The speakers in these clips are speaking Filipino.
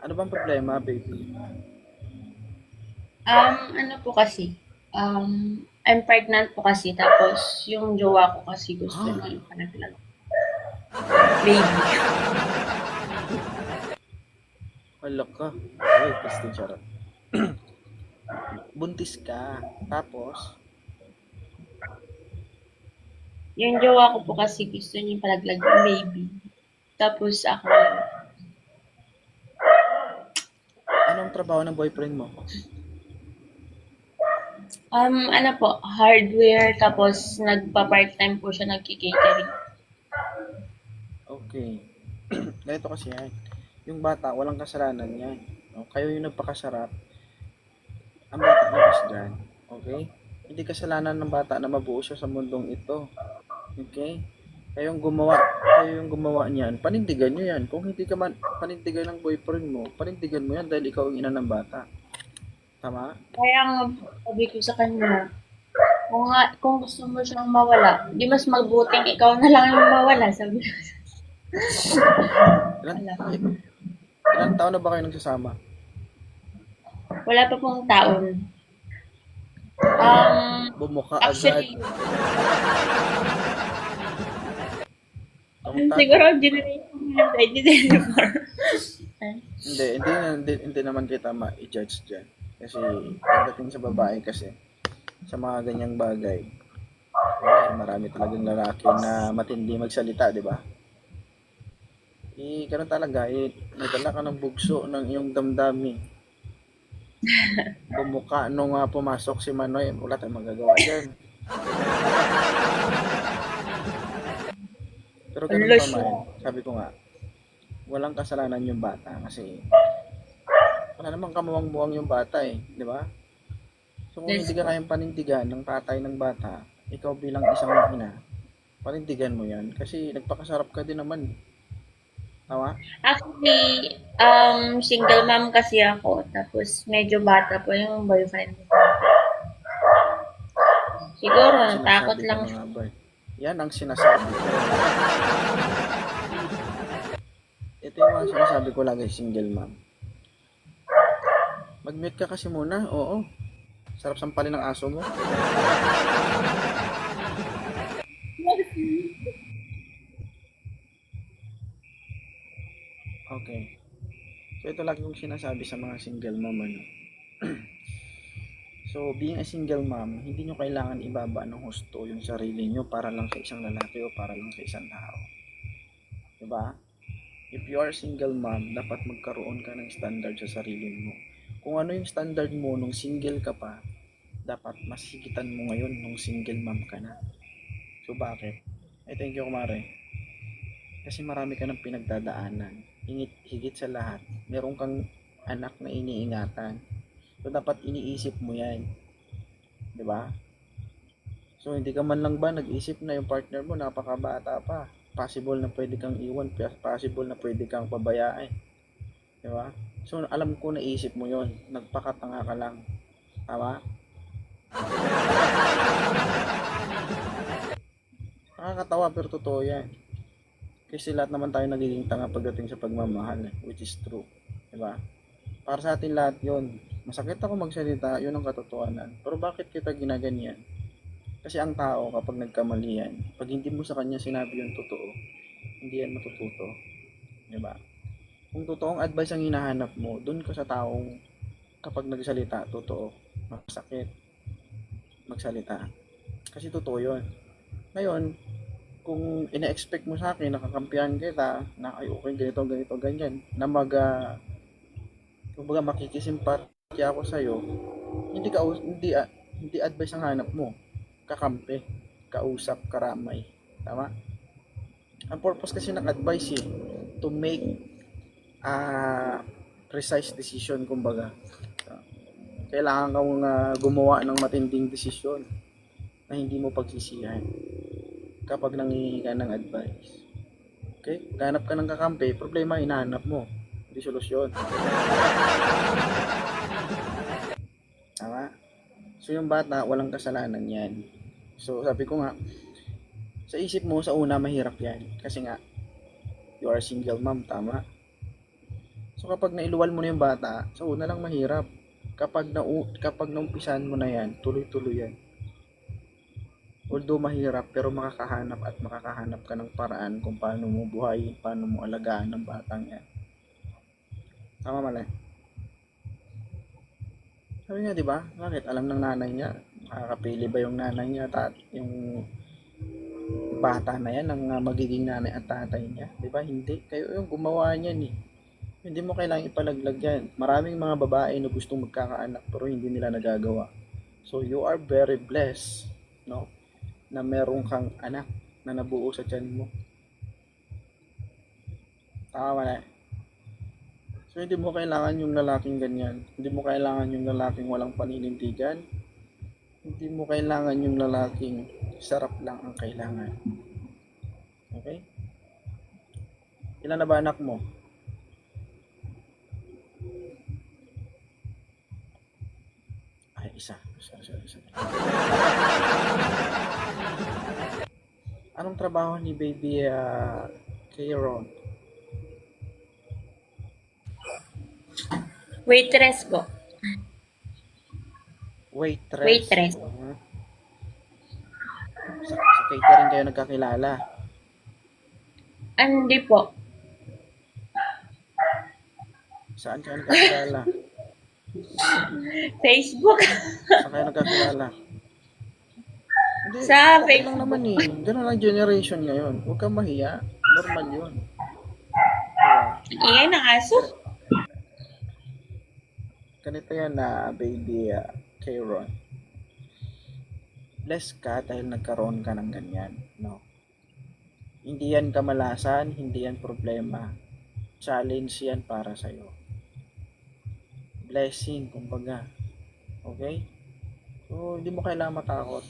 Ano bang problema, baby? Um, ano po kasi, um, I'm pregnant po kasi, tapos yung jowa ko kasi gusto Ah. na yung panaglag. Baby. Wala ka. Ay, pasti charot. Buntis ka. Tapos, Yung jowa ko po kasi gusto niya yung palaglag ng baby. Tapos ako, anong trabaho ng boyfriend mo? um, ano po, hardware, tapos nagpa-part-time po siya nagki-catering. Okay. Ganito kasi yan. Yung bata, walang kasalanan yan. No? Kayo yung nagpakasarap. Ang bata labas dyan. Okay? Hindi kasalanan ng bata na mabuo siya sa mundong ito. Okay? Kayong gumawa, kayo yung gumawa niyan, panindigan nyo yan. Kung hindi ka man panindigan ng boyfriend mo, panindigan mo yan dahil ikaw ang ina ng bata. Tama? Kaya nga, sabi ko sa kanya, kung, nga, kung gusto mo siyang mawala, di mas mabuting ikaw na lang yung mawala, sabi ko. Ilan, ilan taon na ba kayo nagsasama? Wala pa pong taon. Um, Bumuka agad. actually? Siguro generation ng 2024. Hindi, hindi, hindi, hindi naman kita ma-judge dyan. Kasi pagdating sa babae kasi, sa mga ganyang bagay, marami talagang lalaki na matindi magsalita, di ba? Eh, ganun talaga, eh, nagdala ka ng bugso ng iyong damdamin. Bumuka nung ah, pumasok si Manoy, wala tayong magagawa dyan. Pero ganun Ala, pa man, sabi ko nga, walang kasalanan yung bata kasi wala namang kamuwang-muwang yung bata eh, di ba? So kung hindi ka kayang panindigan ng tatay ng bata, ikaw bilang isang ina, panindigan mo yan kasi nagpakasarap ka din naman. Tama? Actually, um, single mom kasi ako. Tapos, medyo bata po yung boyfriend ko. Siguro, natakot lang siya. Yan ang sinasabi ko. Ito yung mga sinasabi ko lagi single mom. Mag-mute ka kasi muna, oo. Sarap sampalin ng aso mo. Okay. So ito lagi kong sinasabi sa mga single mom ano. So being a single mom, hindi nyo kailangan ibaba ng husto yung sarili nyo para lang sa isang lalaki o para lang sa isang tao. 'Di ba? If you are single mom, dapat magkaroon ka ng standard sa sarili mo. Kung ano yung standard mo nung single ka pa, dapat mas higitan mo ngayon nung single mom ka na. So bakit? Eh thank you kumare. Kasi marami ka ng pinagdadaanan. Higit, higit sa lahat, meron kang anak na iniingatan. So dapat iniisip mo 'yan. ba? So hindi ka man lang ba nag-isip na yung partner mo napakabata pa. Possible na pwede kang iwan, possible na pwede kang pabayaan. ba? So alam ko naisip mo 'yon. Nagpakatanga ka lang. Tama? Nakakatawa pero totoo 'yan. Kasi lahat naman tayo nagiging tanga pagdating sa pagmamahal, eh, which is true. 'Di ba? Para sa atin lahat 'yon. Masakit ako magsalita, 'yun ang katotohanan. Pero bakit kita ginaganyan? Kasi ang tao kapag nagkamali yan, pag hindi mo sa kanya sinabi yung totoo, hindi yan matututo. ba? Kung totoong advice ang hinahanap mo, doon ka sa taong kapag nagsalita, totoo, masakit magsalita. Kasi totoo 'yun. Ngayon, kung ina-expect mo sa akin, nakakampihan kita, na ay okay, ganito, ganito, ganyan, na mag, uh, kumbaga makikisimpati ako sa'yo, hindi ka, hindi, hindi advice ang hanap mo. Kakampi, kausap, karamay. Tama? Ang purpose kasi ng advice eh, to make a precise decision, kumbaga. Kailangan kang ah, gumawa ng matinding desisyon na hindi mo pagsisihan kapag nangihingi ka ng advice. Okay? Ganap ka ng kakampi, problema hinahanap mo. Hindi solusyon. Tama? So yung bata, walang kasalanan yan. So sabi ko nga, sa isip mo, sa una, mahirap yan. Kasi nga, you are single mom, tama? So kapag nailuwal mo na yung bata, sa una lang mahirap. Kapag na kapag naumpisan mo na yan, tuloy-tuloy yan. Although mahirap, pero makakahanap at makakahanap ka ng paraan kung paano mo buhayin, paano mo alagaan ng batang yan. Tama mali? Sabi niya, di ba? Bakit? Alam ng nanay niya. Makakapili ba yung nanay niya at yung bata na yan ng uh, magiging nanay at tatay niya? Di ba? Hindi. Kayo yung gumawa niyan eh. Hindi mo kailangang ipalaglag yan. Maraming mga babae na gustong magkakaanak pero hindi nila nagagawa. So you are very blessed, no? Na meron kang anak na nabuo sa tiyan mo. Tama na. So hindi mo kailangan yung lalaking ganyan. Hindi mo kailangan yung lalaking walang paninindigan. Hindi mo kailangan yung lalaking sarap lang ang kailangan. Okay? Ilan na ba anak mo? Ay, isa. Sorry, sorry, sorry. Anong trabaho ni baby uh, Kieron? Waitress po. Waitress. Waitress. Mhm. Sa, sa catering kayo nagkakilala. Ah, Hindi po. Saan kayo nagkakilala? Facebook. Saan kayo nagkakilala? Hindi, Sa Facebook. lang naman eh. Ganun ang generation ngayon. Huwag kang mahiya. Normal yun. Diba? Ingay ng aso. Ganito yan na baby uh, Kieron. Blessed ka dahil nagkaroon ka ng ganyan. No? Hindi yan kamalasan, hindi yan problema. Challenge yan para sa'yo. Blessing, kumbaga. Okay? So, hindi mo kailangan matakot.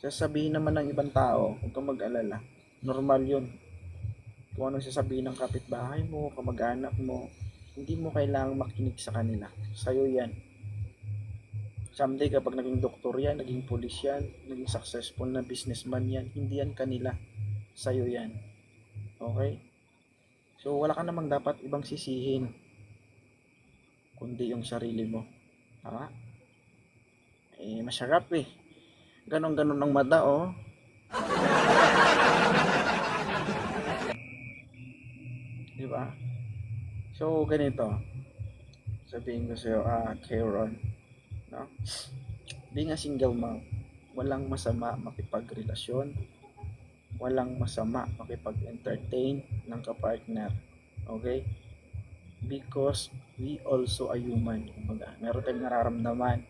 Sasabihin naman ng ibang tao, huwag kang mag-alala. Normal yun. Kung anong sasabihin ng kapitbahay mo, kamag-anak mo, hindi mo kailangang makinig sa kanila. Sa'yo yan. Someday kapag naging doktor yan, naging pulis yan, naging successful na businessman yan, hindi yan kanila. Sa'yo yan. Okay? So wala ka namang dapat ibang sisihin kundi yung sarili mo. Tama? Eh, masarap eh. Ganon-ganon ang mata, oh. Di ba? So, ganito. Sabihin ko sa'yo, ah, Karen, no? Being a single mom, walang masama makipagrelasyon, walang masama makipag-entertain ng kapartner. Okay? Because we also a human. Kumbaga, meron tayong nararamdaman,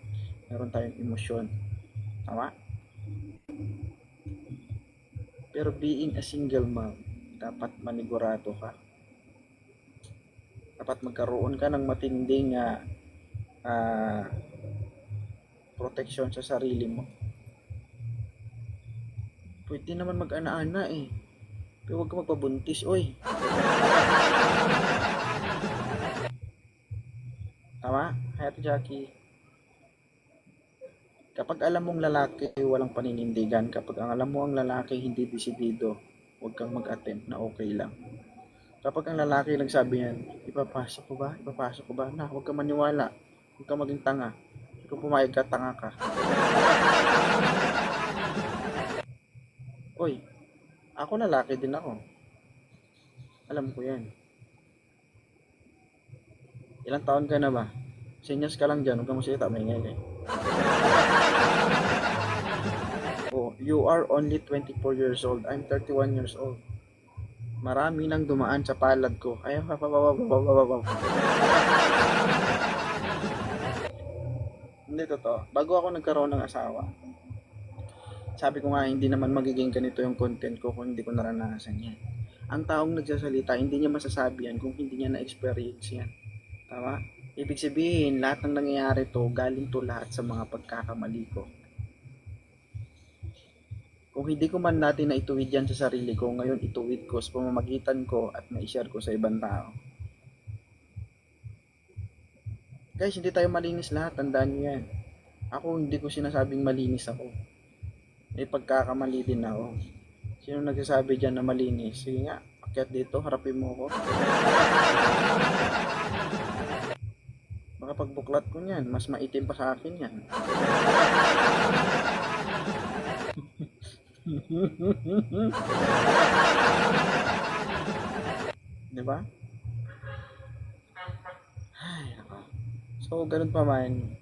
meron tayong emosyon. Tama? Pero being a single mom, dapat manigurado ka dapat magkaroon ka ng matinding ah, ah, proteksyon sa sarili mo. Pwede naman mag-ana-ana eh. Pero huwag ka magpabuntis, oy. Tama? Hayat Jackie. Kapag alam mong lalaki walang paninindigan, kapag alam mo ang lalaki hindi desidido, huwag kang mag-attempt na okay lang. Kapag ang lalaki nagsabi yan, ipapasok ko ba? Ipapasok ko ba? Na, huwag ka maniwala. Huwag ka maging tanga. Kung pumayag ka, tanga ka. Uy, ako lalaki din ako. Alam ko yan. Ilang taon ka na ba? Senyas ka lang dyan, huwag ka masalita, may ingay eh. Oh, you are only 24 years old. I'm 31 years old. Marami nang dumaan sa palad ko. Ay, Hindi totoo. Bago ako nagkaroon ng asawa, sabi ko nga hindi naman magiging ganito yung content ko kung hindi ko naranasan yan. Ang taong nagsasalita, hindi niya masasabi yan kung hindi niya na-experience yan. Tama? Ibig sabihin, lahat ng nangyayari to, galing to lahat sa mga pagkakamali ko. Kung hindi ko man natin na ituwid yan sa sarili ko, ngayon ituwid ko sa pamamagitan ko at na-share ko sa ibang tao. Guys, hindi tayo malinis lahat, tandaan nyo yan. Ako, hindi ko sinasabing malinis ako. May pagkakamali din ako. Sino nagsasabi dyan na malinis? Sige nga, Akyat dito, harapin mo ako. Baka pagbuklat ko niyan, mas maitim pa sa akin yan. Di ba? Ay. So, ganun pa man,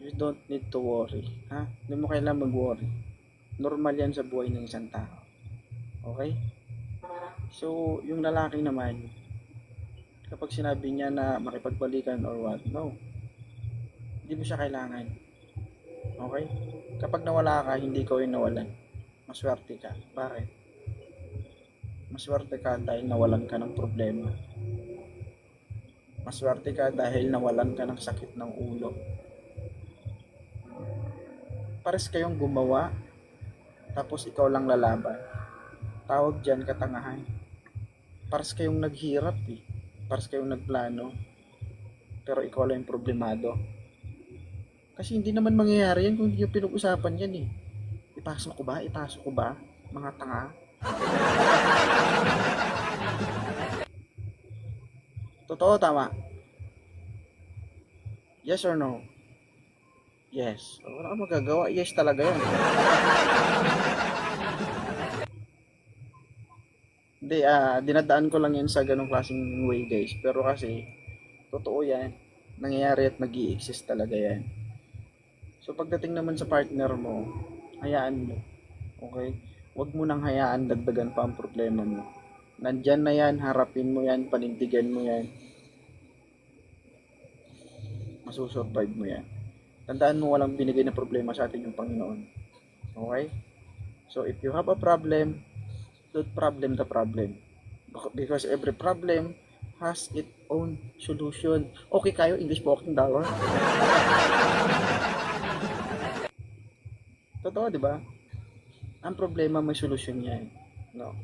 you don't need to worry. Ha? Hindi mo kailangan mag-worry. Normal yan sa buhay ng isang tao. Okay? So, yung lalaki naman, kapag sinabi niya na makipagbalikan or what, no. Hindi mo siya kailangan. Okay? Kapag nawala ka, hindi ko yung nawalan. Maswerte ka. Bakit? Maswerte ka dahil nawalan ka ng problema. Maswerte ka dahil nawalan ka ng sakit ng ulo. Pares kayong gumawa, tapos ikaw lang lalaban. Tawag dyan katangahan. Pares kayong naghirap eh. Pares kayong nagplano. Pero ikaw lang yung problemado. Kasi hindi naman mangyayari yan kung hindi yung pinag-usapan yan eh. Ipasok ko ba? Ipasok ko ba? Mga tanga. Totoo, tama. Yes or no? Yes. Wala kang magagawa. Yes talaga yan. Hindi, ah, dinadaan ko lang yan sa ganong klaseng way, guys. Pero kasi, totoo yan. Nangyayari at nag exist talaga yan. So, pagdating naman sa partner mo, hayaan mo. Okay? Huwag mo nang hayaan dagdagan pa ang problema mo. Nandyan na yan, harapin mo yan, panindigan mo yan. Masusurvive mo yan. Tandaan mo walang binigay na problema sa atin yung Panginoon. Okay? So, if you have a problem, don't problem the problem. Because every problem has its own solution. Okay kayo? English po aking dawa. Totoo, di ba? Ang problema may solusyon yan. No?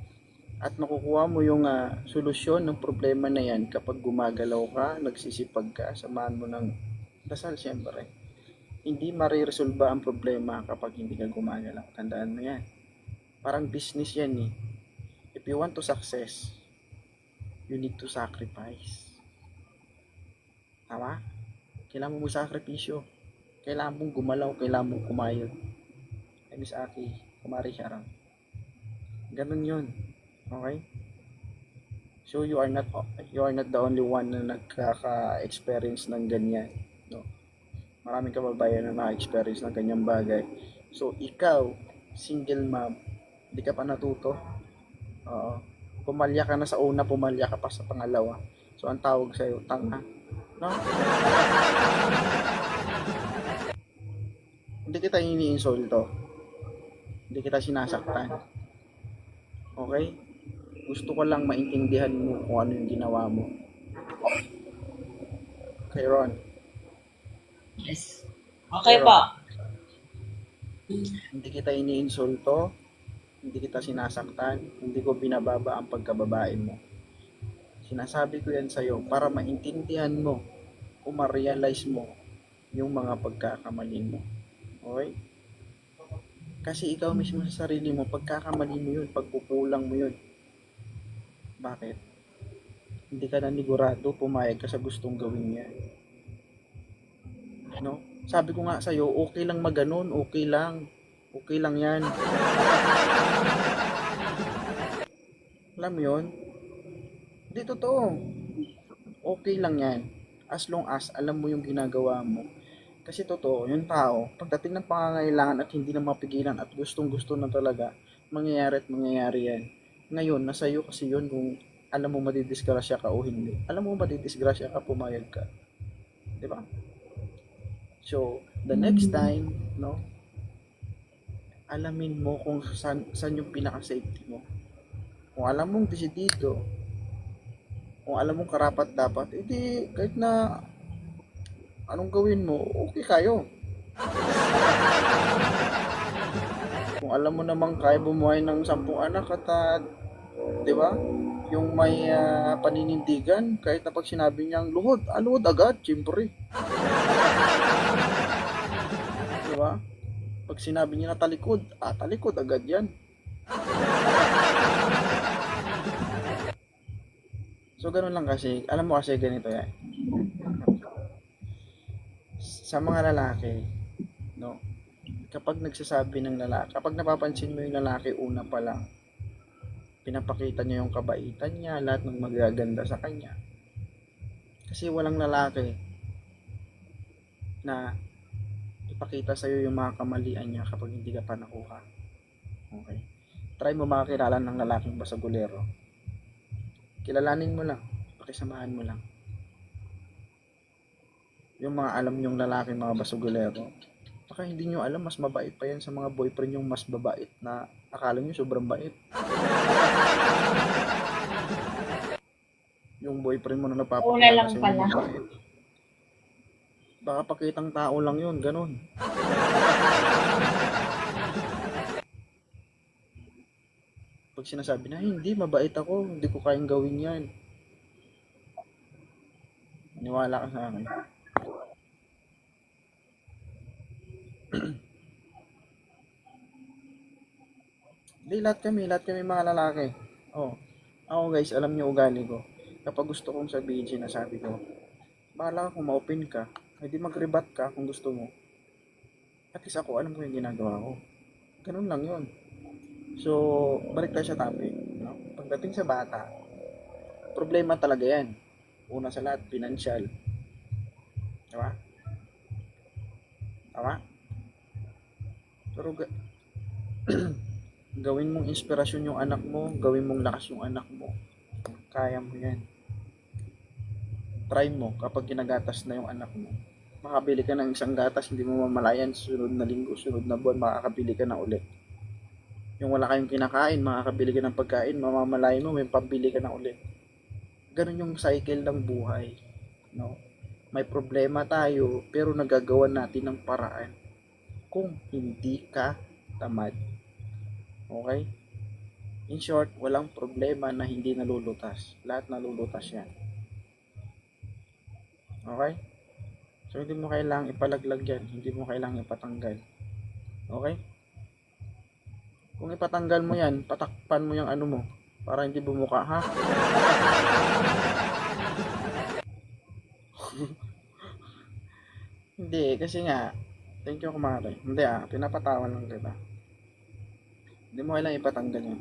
At makukuha mo yung ah, solusyon ng problema na yan kapag gumagalaw ka, nagsisipag ka, samahan mo ng dasal siyempre. Hindi mariresolba ang problema kapag hindi ka gumagalaw. Tandaan mo yan. Parang business yan eh. If you want to success, you need to sacrifice. Tama? Kailangan mo sakripisyo. Kailangan mong gumalaw, kailangan mong kumayod. Ay, Miss Aki, kumari raw. Ganun yun. Okay? So you are not you are not the only one na nagkaka-experience ng ganyan, no? Maraming kababayan na na-experience ng ganyang bagay. So ikaw, single mom, hindi ka pa natuto. Oo. Pumalya ka na sa una, pumalya ka pa sa pangalawa. So ang tawag sa iyo, tanga. No? Hindi kita iniinsulto. Hindi kita sinasaktan. Okay? Gusto ko lang maintindihan mo kung ano yung ginawa mo. Okay, Ron. Yes. Okay po. Hindi kita iniinsulto. Hindi kita sinasaktan. Hindi ko binababa ang pagkababae mo. Sinasabi ko yan sa'yo para maintindihan mo o ma-realize mo yung mga pagkakamali mo. Okay? Kasi ikaw mismo sa sarili mo, pagkakamali mo yun, pagkukulang mo yun. Bakit? Hindi ka nanigurado, pumayag ka sa gustong gawin niya. No? Sabi ko nga sa'yo, okay lang maganon, okay lang. Okay lang yan. Alam yun? Hindi totoo. Okay lang yan. As long as alam mo yung ginagawa mo. Kasi totoo, yung tao, pagdating ng pangangailangan at hindi na mapigilan at gustong gusto na talaga, mangyayari at mangyayari yan. Ngayon, nasa iyo kasi yun kung alam mo madidisgrasya ka o hindi. Alam mo madidisgrasya ka, pumayag ka. Di ba? So, the next time, no, alamin mo kung saan, saan yung pinaka-safety mo. Kung alam mong desidido, kung alam mong karapat dapat, edi kahit na anong gawin mo, okay kayo. Kung alam mo namang kaya bumuhay ng sampung anak at ah, di ba? Yung may ah, paninindigan, kahit na pag sinabi niyang luhod, ah, luhod agad, siyempre. di ba? Pag sinabi niya na talikod, ah, talikod agad yan. So, ganun lang kasi. Alam mo kasi ganito yan. Sa mga lalaki, no? Kapag nagsasabi ng lalaki, kapag napapansin mo yung lalaki una pa lang, pinapakita niya yung kabaitan niya, lahat ng magaganda sa kanya. Kasi walang lalaki na ipakita sa'yo yung mga kamalian niya kapag hindi ka pa nakuha. Okay? Try mo makakilala ng lalaking basagulero. Kilalanin mo lang. Pakisamahan mo lang. Yung mga alam nyong lalaki mga basagulero, baka hindi nyo alam, mas mabait pa yan sa mga boyfriend yung mas babait na akala nyo sobrang bait. yung boyfriend mo na napapakita sa'yo pala. na mabait. Baka pakitang tao lang yun, ganun. Pag sinasabi na, hindi, mabait ako, hindi ko kayang gawin yan. Niwala ka sa akin. Hindi, lahat kami, lahat kami mga lalaki. Oh, ako guys, alam niyo ugali ko. Kapag gusto kong sabihin, sinasabi ko, bahala ka kung ma-open ka, hindi mag-rebat ka kung gusto mo. At least ako, alam ko yung ginagawa ko. Ganun lang yun. So, balik tayo sa topic. No? Pagdating sa bata, problema talaga yan. Una sa lahat, financial. Diba? Tama? Pero ga- gawin mong inspirasyon yung anak mo, gawin mong lakas yung anak mo. Kaya mo yan. Try mo kapag kinagatas na yung anak mo. Makabili ka ng isang gatas, hindi mo mamalayan, sunod na linggo, sunod na buwan, makakabili ka na ulit. Yung wala kayong kinakain, makakabili ka ng pagkain, mamamalayan mo, may pambili ka na ulit. Ganun yung cycle ng buhay. No? May problema tayo, pero nagagawa natin ng paraan. Kung hindi ka tamad. Okay? In short, walang problema na hindi nalulutas. Lahat nalulutas yan. Okay? So, hindi mo kailangang ipalaglag yan. Hindi mo kailangang ipatanggal. Okay? Kung ipatanggal mo yan, patakpan mo yung ano mo. Para hindi bumuka, ha? hindi, kasi nga, thank you kumare. Hindi ah, pinapatawan lang kita. Hindi mo kailangang ipatanggal yan.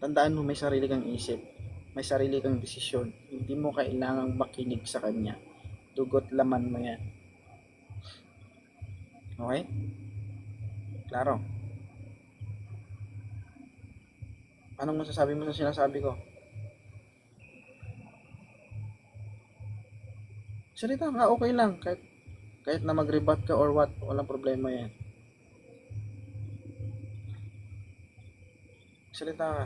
Tandaan mo, may sarili kang isip. May sarili kang desisyon. Hindi mo kailangang makinig sa kanya. Dugot laman mo yan. Okay? Klaro? Anong masasabi mo sa sinasabi ko? Salita ka, okay lang. Kahit, kahit na mag-rebut ka or what, walang problema yan. Salita ka.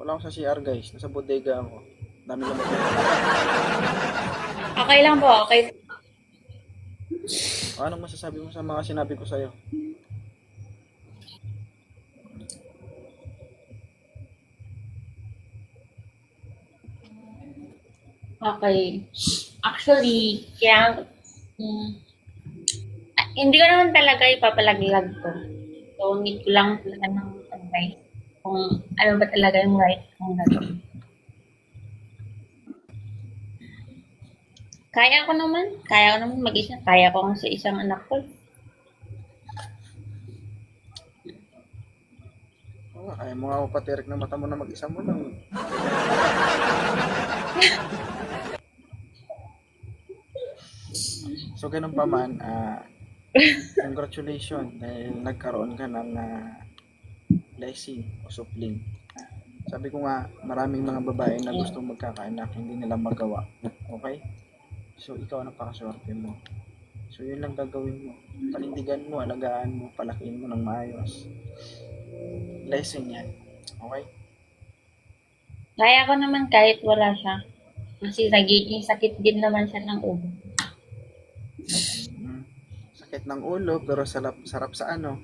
Wala ako sa CR guys. Nasa bodega ako. Dami lang Okay lang po, okay. Anong masasabi mo sa mga sinabi ko sa'yo? Okay. Actually, kaya, ah, hindi ko naman talaga ipapalaglag to. So, need ko lang talaga ng advice kung ano ba talaga yung right kong gagawin. Kaya ko naman. Kaya ko naman mag-isa. Kaya ko sa isang anak ko. Oh, ayaw mo nga patirik na mata mo na mag-isa mo lang. so, ganun pa man, ah, congratulations dahil nagkaroon ka ng ah, blessing o supling. Sabi ko nga, maraming mga babae na gustong magkakaanak, hindi nila magawa. Okay? So, ikaw ang napakaswerte mo. So, yun lang gagawin mo. Panindigan mo, alagaan mo, palakihin mo ng maayos. Blessing yan. Okay? Kaya ko naman kahit wala siya. Kasi nagiging sakit din naman siya ng ulo. Sakit ng ulo, pero sarap, sarap sa ano.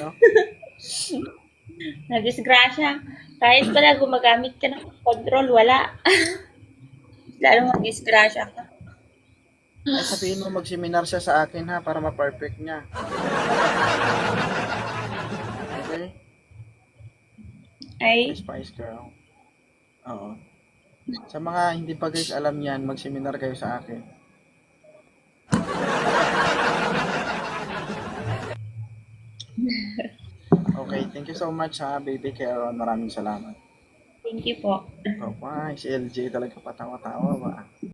no? Nadisgrasya. Kahit pala gumagamit ka ng control, wala. Lalo mag-disgrasya ka. Ay, sabihin mo magseminar siya sa akin ha, para ma-perfect niya. Okay? Ay, Spice Girl. Oo. Sa mga hindi pa guys alam yan, mag-seminar kayo sa akin. Okay, thank you so much ha, baby Caron. Maraming salamat. thank you po. Oh, why, si LJ talaga patawa-tawa ba?